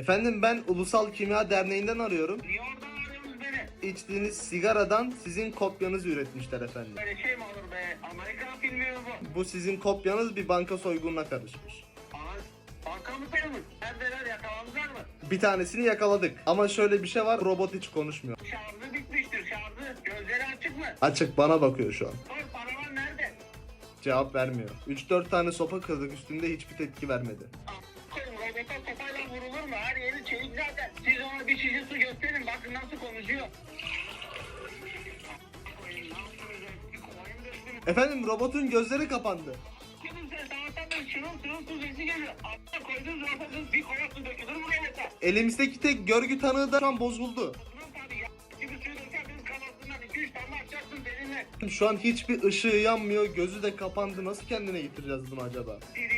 Efendim ben Ulusal Kimya Derneği'nden arıyorum. Niye oradan arıyorsunuz beni? İçtiğiniz sigaradan sizin kopyanızı üretmişler efendim. Böyle şey mi olur be? Amerikan filmi mi bu? Bu sizin kopyanız bir banka soygununa karışmış. Banka mı soyulmuş? Neredeler yakalandılar mı? Bir tanesini yakaladık. Ama şöyle bir şey var robot hiç konuşmuyor. Şarjı bitmiştir şarjı. Gözleri açık mı? Açık bana bakıyor şu an. Sor paravan nerede? Cevap vermiyor. 3-4 tane sopa kırdık üstünde hiçbir tepki vermedi. Koyun robota sopayla vurulur mu? Her yeri çelik zaten. Siz ona bir şişe su gösterin bakın nasıl konuşuyor. Koyun. Efendim robotun gözleri kapandı. Elimizdeki tek görgü tanığı da şu an bozuldu. Bunun tabii ya gibi suyu dökerdiniz kafasından 2-3 damla atacaksın seninle. Şu an hiçbir ışığı yanmıyor, gözü de kapandı. Nasıl kendine getireceğiz bunu acaba? Siz